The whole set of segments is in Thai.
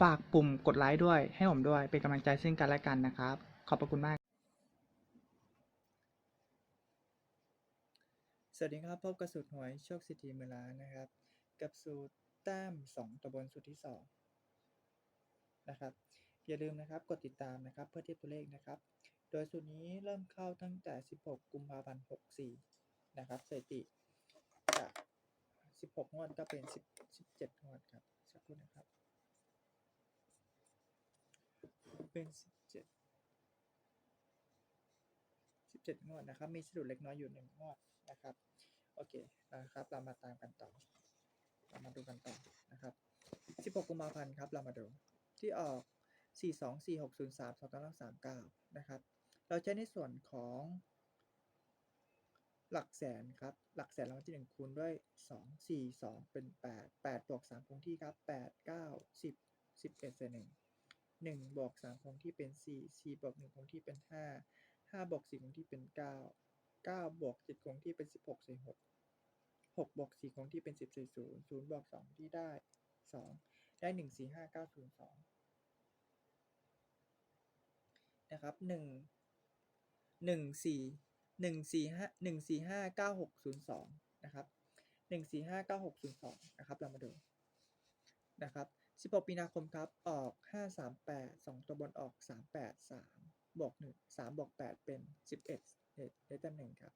ฝากปุ่มกดไลค์ด้วย ให้ผมด้วยเป็นกำลังใจซึ่งกันและกันนะครับ ขอบพระคุณมาก สวัสดีครับ พบกับสูตรหวยโชคสิทธิมือล้านนะครับ กับสูตรแต้มสองตัวบนสูตรที่สองนะครับ อย่าลืมนะครับกดติดตามนะครับเพื่อเทียบตัวเลขนะครับ โดยสูตรนี้เริ่มเข้าตั้งแต่ 16 กุมภาพันธ์64 นะครับสถิติจาก 16 งวดก็เป็น 10 17 งวดครับสักครู่นะครับ เป็นสิบเจ็ดสิบเจ็ดงวดนะครับ มีสะดุดเล็กน้อยอยู่หนึ่งงวดนะครับ โอเคนะครับ เรามาตามกันต่อ เรามาดูกันต่อนะครับสิบหกกุมภาพันธ์ครับ เรามาดู ที่ออกสี่สองสี่หกศูนย์สามสองต้นสามเก้านะครับ เราใช้ในส่วนของหลักแสนครับ หลักแสนรางวัลที่หนึ่งคูณด้วยสองสี่สองเป็นแปดแปดบวกสามคงที่ครับแปดเก้าสิบสิบเอ็ดเศษหนึ่ง หนึ่งบวกสามคงที่เป็นสี่สี่บวกหนึ่งคงที่เป็นห้าห้าบวกสี่คงที่เป็นเก้าเก้าบวกเจ็ดคงที่เป็นสิบหกใส่หกหกบวกสี่คงที่เป็นสิบใส่ศูนย์ศูนย์บวกสองที่ได้สองได้หนึ่งสี่ห้าเก้าศูนย์สองนะครับหนึ่งหนึ่งสี่หนึ่งสี่ห้าหนึ่งสี่ห้าเก้าหกศูนย์สองนะครับหนึ่งสี่ห้าเก้าหกศูนย์สองนะครับเรามาดูนะครับ 16มีนาคมครับ ออก 538 2 ตัวบนออก 383 บวก 1 3 บวก 8 เป็น 11ได้ได้แหน่งครับ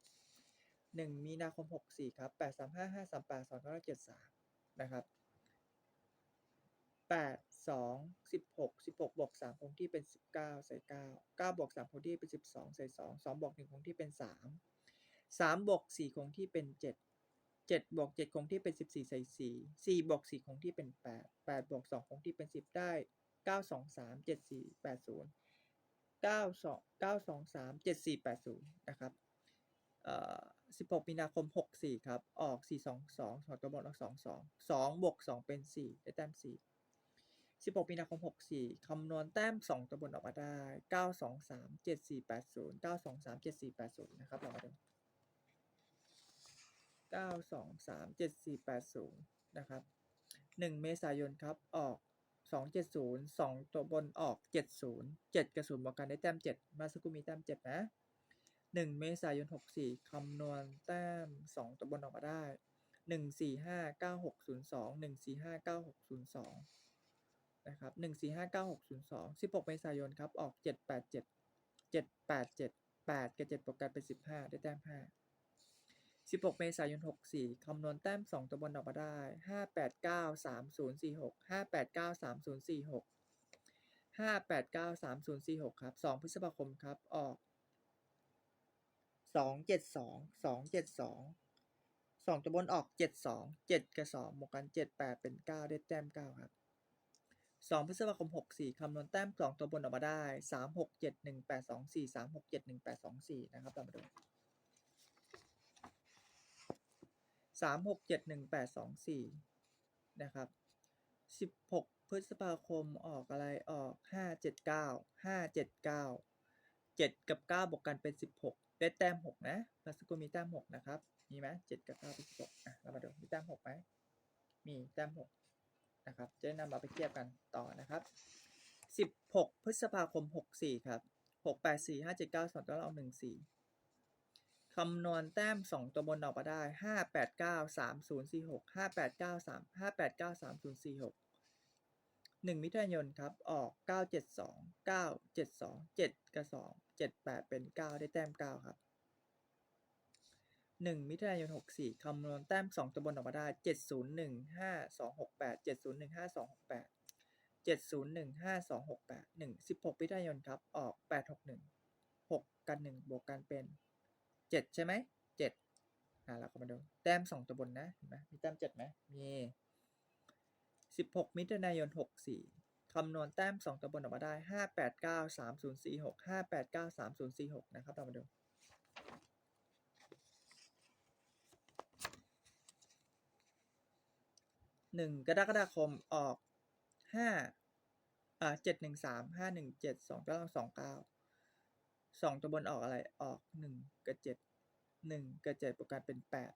1 มีนาคม 64 ครับ 835 538 2 9 73 นะครับ 8 2 16 16 บวก 3 คงที่เป็น 19 ใส่ 9 9 บวก 3 คงที่เป็น 12 ใส่ 2 2 บวก 1 คงที่เป็น 3 3 บวก 4 คงที่เป็น 7 เจ็ดบวกเจ็ดคงที่เป็นสิบสี่ใส่สี่สี่บวกสี่คงที่เป็นแปดแปดบวกสองคงที่เป็นสิบได้เก้าสองสามเจ็ดสี่แปดศูนย์เก้าสองเก้าสองสามเจ็ดสี่แปดศูนย์นะครับเอ่อสิบหกมีนาคมหกสี่ครับ ออกสี่สองสองถอดตัวบนออกสองสองสองบวกสองเป็นสี่ได้แต้มสี่สิบหกมีนาคมหกสี่คำนวณแต้มสองตัวบนออกมาได้เก้าสองสามเจ็ดสี่แปดศูนย์เก้าสองสามเจ็ดสี่แปดศูนย์นะครับเรามาดู ก้าสองสามเจ็ดสี่แปดศูนย์นะครับหนึ่งเมษายนครับ ออกสองเจ็ดศูนย์สองตัวบนออกเจ็ดศูนย์เจ็ดกระสุนบวกกันได้แต้มเจ็ดมาสักครู่มีแต้มเจ็ดนะหนึ่งเมษายนหกสี่คำนวณแต้มสองตัวบนออกมาได้หนึ่งสี่ห้าเก้าหกศูนย์สองหนึ่งสี่ห้าเก้าหกศูนย์สองนะครับหนึ่งสี่ห้าเก้าหกศูนย์สองสิบหกเมษายนครับ ออกเจ็ดแปดเจ็ดเจ็ดแปดเจ็ดแปดกับเจ็ดบวกกันเป็นสิบห้าได้แต้มห้า 16 เมษายน 64 คำนวณแต้ม 2 ตัวบนออกมาได้ 589 3046 589 3046 589 3046 ครับ 2 พฤษภาคมครับ ออก 272 272 2 ตัวบนออก 72 7 กับ2บวกกัน 78 เป็น 9 ได้แต้ม 9 ครับ 2 พฤษภาคม 64 คำนวณแต้ม 2 ตัวบนออกมาได้ 3671824 3671824 นะครับเรามาดู สามหกเจ็ดหนึ่งแปดสองสี่นะครับสิบหกพฤษภาคมออกอะไรออกห้าเจ็ดเก้าห้าเจ็ดเก้าเจ็ดกับเก้าบวกกันเป็นสิบหกได้แต้มหกนะมาสกุลมีแต้มหกนะครับ มีไหมเจ็ดกับเก้าเป็นสิบหกอะเรามาดูมีแต้มหกไหมมีแต้มหกนะครับจะได้นำมาไปเทียบกันต่อนะครับสิบหกพฤษภาคมหกสี่ครับหกแปดสี่ห้าเจ็ดเก้าสองตัวเราหนึ่งสี่ คำนวณแต้ม2ตัวบนออกมาได้5 8 9 3 0 4 6 5 8 9 3 5 8 9 3 0 4 6 1มิถุนายนครับ ออก9 7 2 9 7 2 7กับ2 7 8เจ็ดแปดเป็น9ได้แต้ม9ครับหนึ่งมิถุนายนหกสี่คำนวณแต้มสองตัวบนออกมาได้เจ็ดศูนย์หนึ่งห้าสองหกแปดเจ็ดศูนย์หนึ่งห้าสองหกแปดเจ็ดศูนย์หนึ่งห้าสองหกแปดหนึ่งสิบหกมิถุนายนครับ ออกแปดหกหนึ่งหกกันหนึ่งบวกกันเป็น เจ็ดใช่ไหมเจ็ดอ่าเราก็มาดูแต้มสองตัวบนนะเห็นไหมมีแต้มเจ็ดไหมมีสิบหกมิถุนายนหกสี่คำนวณแต้มสองตัวบนออกมาได้ห้าแปดเก้าสามศูนย์สี่หกห้าแปดเก้าสามศูนย์สี่หกนะครับเรามาดูหนึ่งกรกฎาคมออกห้าอ่าเจ็ดหนึ่งสามห้าหนึ่งเจ็ดสองเก้าสองเก้า สองตัวบนออกอะไรออกหนึ่งกับเจ็ดหนึ่งกับเจ็ดประกันเป็นแปด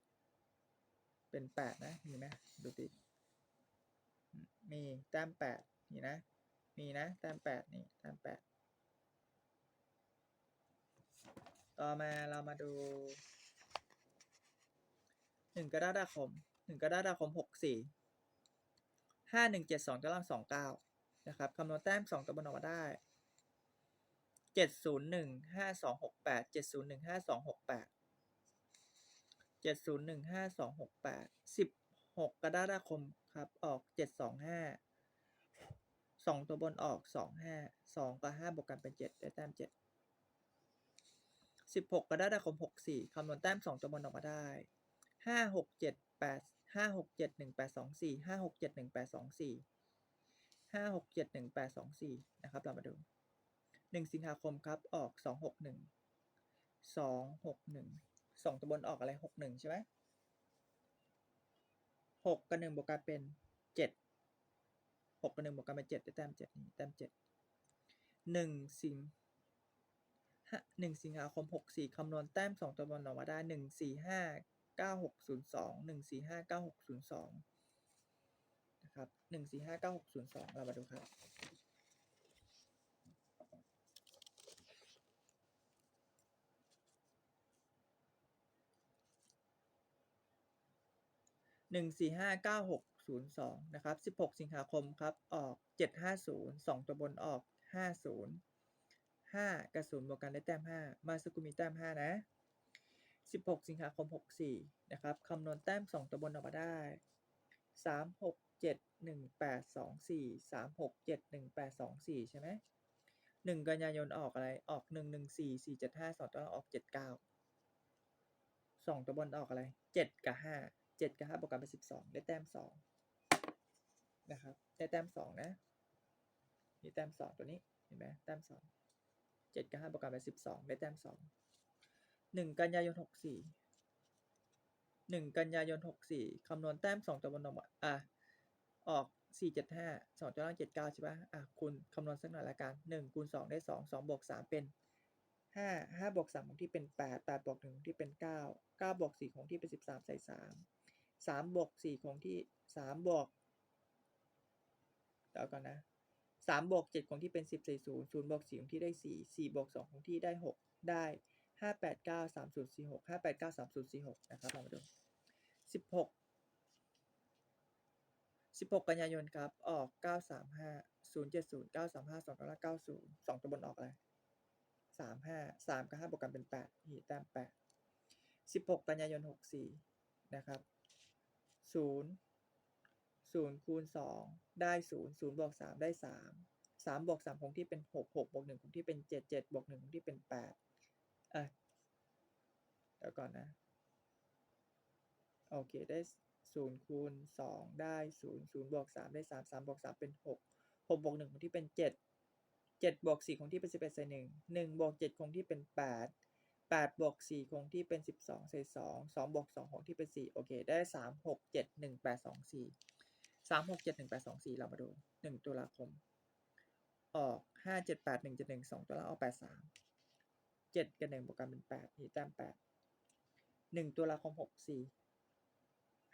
เป็นแปดนะมีไหมดูติมีแต้มแปดนี่นะ มีนะแต้มแปดนี่แต้มแปดต่อมาเรามาดูหนึ่งกรกฎาคมหนึ่งกรกฎาคมหกสี่ห้าหนึ่งเจ็ดสองตารางสองเก้านะครับคำนวณแต้มสองตัวบนออกมาได้ เจ็ดศูนย์หนึ่งห้าสองหกแปดเจ็ดศูนย์หนึ่งห้าสองหกแปดเจ็ดศูนย์หนึ่งห้าสองหกแปดสิบหกกรกฎาคมครับ ออกเจ็ดสองห้าสองตัวบนออกสองห้าสองกับห้าบวกกันเป็นเจ็ดได้แต้มเจ็ดสิบหกกรกฎาคมหกสี่คำนวณแต้มสองตัวบนออกมาได้ห้าหกเจ็ดแปดห้าหกเจ็ดหนึ่งแปดสองสี่ห้าหกเจ็ดหนึ่งแปดสองสี่ห้าหกเจ็ดหนึ่งแปดสองสี่นะครับ เรามาดู หนึ่งสิงหาคมครับออกสองหกหนึ่งสองหกหนึ่งสองตัวบนออกอะไรหกหนึ่งใช่ไหมหกกับหนึ่งบวกกันเป็นเจ็ดหกกับหนึ่งบวกกันเป็นเจ็ดได้แต้มเจ็ดนี่แต้มเจ็ดหนึ่งสิงหะหนึ่งสิงหาคมหกสี่คำนวณแต้มสองตัวบนออกมาได้หนึ่งสี่ห้าเก้าหกศูนย์สองหนึ่งสี่ห้าเก้าหกศูนย์สองนะครับหนึ่งสี่ห้าเก้าหกศูนย์สองเรามาดูครับ หนึ่งสี่ห้าเก้าหกศูนย์สองนะครับสิบหกสิงหาคมครับ ออกเจ็ดห้าศูนย์สองตัวบนออกห้าศูนย์ห้ากับศูนย์บวกกันได้แต้มห้ามาสกุมีแต้มห้านะ16สิงหาคม64นะครับคำนวณแต้ม2ตัวบนออกมาได้3 6 7 1 8 2 4 3 6 7 1 8 2 4ใช่ไหม1กันยายนออกอะไรออก1 1 4 4 7 5 2ตัวล่สี่เจ็ดห้าสองตัวออก7 9 2ตัวบนออกอะไร7กับห้า 5 7กับ5บวกกันเป็น12ได้แต้ม2นะครับได้แต้ม2นะนี่แต้ม2ตัวนี้เห็นไหมแต้ม2 7กับ5บวกกันเป็น12ได้แต้ม2หนึ่งกันยายนหกสี่หนึ่งกันยายนหกสี่คำนวณแต้มสองตัวบนออกมาอะออกสี่เจ็ดห้าสองตัวล่างเจ็ดเก้าใช่ปะอะคูณคำนวณสักหน่อยละกันหนึ่งคูณสองได้สองสองบวกสามเป็นห้าห้าบวกสามของที่เป็นแปดแปดบวกหนึ่งของที่เป็นเก้าเก้าบวกสี่ของที่เป็นสิบสามใส่สาม สามบวกสี่ของที่สามบวกเดี๋ยวก่อนนะสามบวกเจ็ดของที่เป็นสิบใส่ศูนย์ศูนย์บวกสี่ของที่ได้สี่สี่บวกสองของที่ได้หกได้ห้าแปดเก้าสามศูนย์สี่หกห้าแปดเก้าสามศูนย์สี่หกนะครับเรามาดูสิบหกสิบหกกันยายนครับ ออกเก้าสามห้าศูนย์เจ็ดศูนย์เก้าสามห้าสองตัวละเก้าศูนย์สองตัวบนออกอะไรสามห้าสามกับห้าบวกกันเป็นแปดนี่แต้มแปดสิบหกกันยายนหกสี่นะครับ ศูนย์ศูนย์คูณสองได้ศูนย์ศูนย์บวกสามได้สามสามบวกสามคงที่เป็นหกหกบวกหนึ่งคงที่เป็นเจ็ดเจ็ดบวกหนึ่งคงที่เป็นแปดอะเดี๋ยวก่อนนะ โอเคได้ศูนย์คูณสองได้ศูนย์ศูนย์บวกสามได้สามสามบวกสามเป็นหกหกบวกหนึ่งคงที่เป็นเจ็ดเจ็ดบวกสี่คงที่เป็นสิบเอ็ดใส่หนึ่งหนึ่งบวกเจ็ดคงที่เป็นแปด แปดบวกสี่คงที่เป็นสิบสองใส่สองสองบวกสองคงที่เป็นสี่โอเค ได้สามหกเจ็ดหนึ่งแปดสองสี่สามหกเจ็ดหนึ่งแปดสองสี่เรามาดูหนึ่งตุลาคม ออกห้าเจ็ดแปดหนึ่งเจ็ดหนึ่งสองตัวละออกแปดสามเจ็ดกับหนึ่งบวกกันเป็นแปดนี่แต้มแปดหนึ่งตุลาคมหกสี่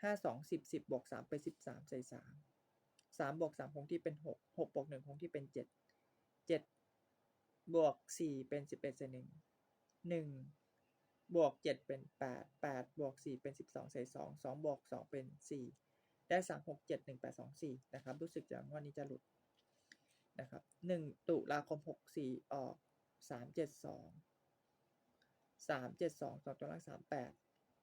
ห้าสองสิบสิบบวกสามเป็นสิบสามใส่สามสามบวกสามคงที่เป็นหกหกบวกหนึ่งคงที่เป็นเจ็ดเจ็ดบวกสี่เป็นสิบเอ็ดใส่หนึ่ง หนึ่งบวกเจ็ดเป็นแปดแปดบวกสี่เป็นสิบสองใส่สองสองบวกสองเป็นสี่ได้สามหกเจ็ดหนึ่งแปดสองสี่นะครับ รู้สึกจะวันนี้จะหลุดนะครับหนึ่งตุลาคมหกสี่ออกสามเจ็ดสองสามเจ็ดสองสองตัวล่างสามแปด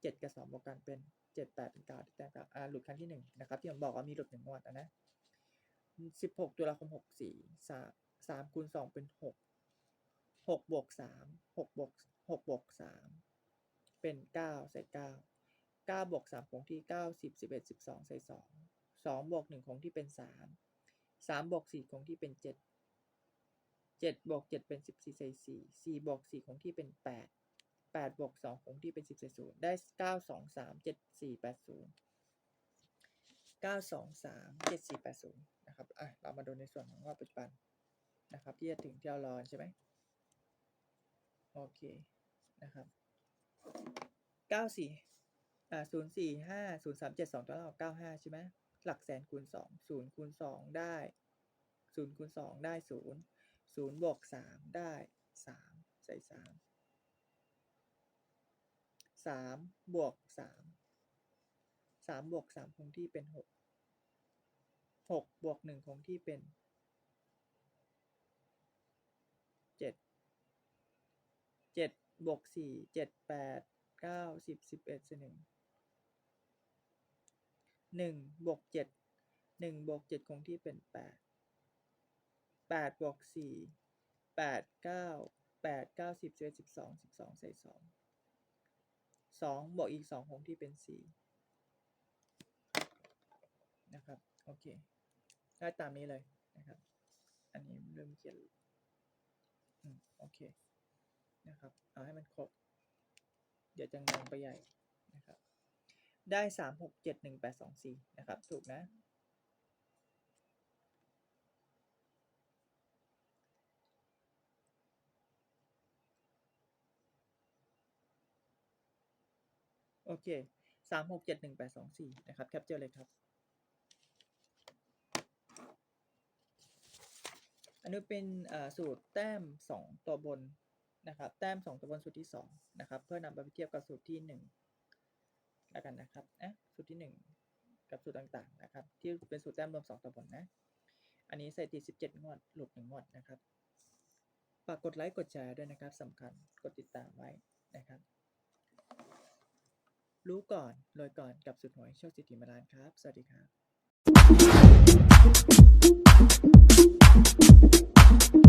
เจ็ดกับสองบวกกันเป็นเจ็ดแปดเป็นเก้าแต้มเก้าอ่าหลุดครั้งที่หนึ่งนะครับ ที่ผมบอกว่ามีหลุดหนึ่งงวดอะนะสิบหกตุลาคมหกสี่สามสามคูณสองเป็นหก หกบวกสามหกบวกหกบวกสามเป็นเก้าใส่เก้าเก้าบวกสามคงที่เก้าสิบสิบเอ็ดสิบสองใส่สองสองบวกหนึ่งคงที่เป็นสามสามบวกสี่คงที่เป็นเจ็ดเจ็ดบวกเจ็ดเป็นสิบสี่ใส่สี่สี่บวกสี่คงที่เป็นแปดแปดบวกสองคงที่เป็นสิบใส่ศูนย์ได้เก้าสองสามเจ็ดสี่แปดศูนย์เก้าสองสามเจ็ดสี่แปดศูนย์นะครับอะเรามาดูในส่วนของงวดปัจจุบันนะครับที่จะถึงที่เรารอใช่ไหม โอเคนะครับเก้าสี่อ่าศูนย์สี่ห้าศูนย์สามเจ็ดสองตัวเราเก้าห้าใช่ไหมหลักแสนคูณสองศูนย์คูณสองได้ศูนย์คูณสองได้ศูนย์ศูนย์บวกสามได้สามใส่สามสามบวกสามสามบวกสามคงที่เป็นหกหกบวกหนึ่งคงที่เป็นเจ็ด เจ็ดบวกสี่เจ็ดแปดเก้าสิบสิบเอ็ดสิหนึ่งหนึ่งบวกเจ็ดหนึ่งบวกเจ็ดคงที่เป็นแปดแปดบวกสี่แปดเก้าแปดเก้าสิบสิบเอ็ดสิบสองสิบสองใส่สองสองบวกอีกสองคงที่เป็นสี่นะครับ โอเค ได้ตามนี้เลยนะครับ อันนี้เริ่มเขียนอืมโอเค นะครับ เอาให้มันครบ เดี๋ยวจะงงไปใหญ่นะครับ ได้สามหกเจ็ดหนึ่งแปดสองสี่นะครับ ถูกนะ โอเคสามหกเจ็ดหนึ่งแปดสองสี่นะครับ แคปเจอร์เลยครับ อันนี้เป็นสูตรแต้มสองตัวบน นะครับแต้มสองตัวบนสูตรที่สองนะครับเพื่อนำไปเทียบกับสูตรที่หนึ่งแล้วกันนะครับอะสูตรที่หนึ่งกับสูตรต่างๆนะครับที่เป็นสูตรแต้มรวมสองตัวบนนะอันนี้ใส่ติดสิบเจ็ดงวดหลุดหนึ่งงวดนะครับฝากกดไลค์กดแชร์ด้วยนะครับสำคัญกดติดตามไว้นะครับ รู้ก่อนรวยก่อนกับสุดหวยโชคสิทธิมาลานครับ สวัสดีครับ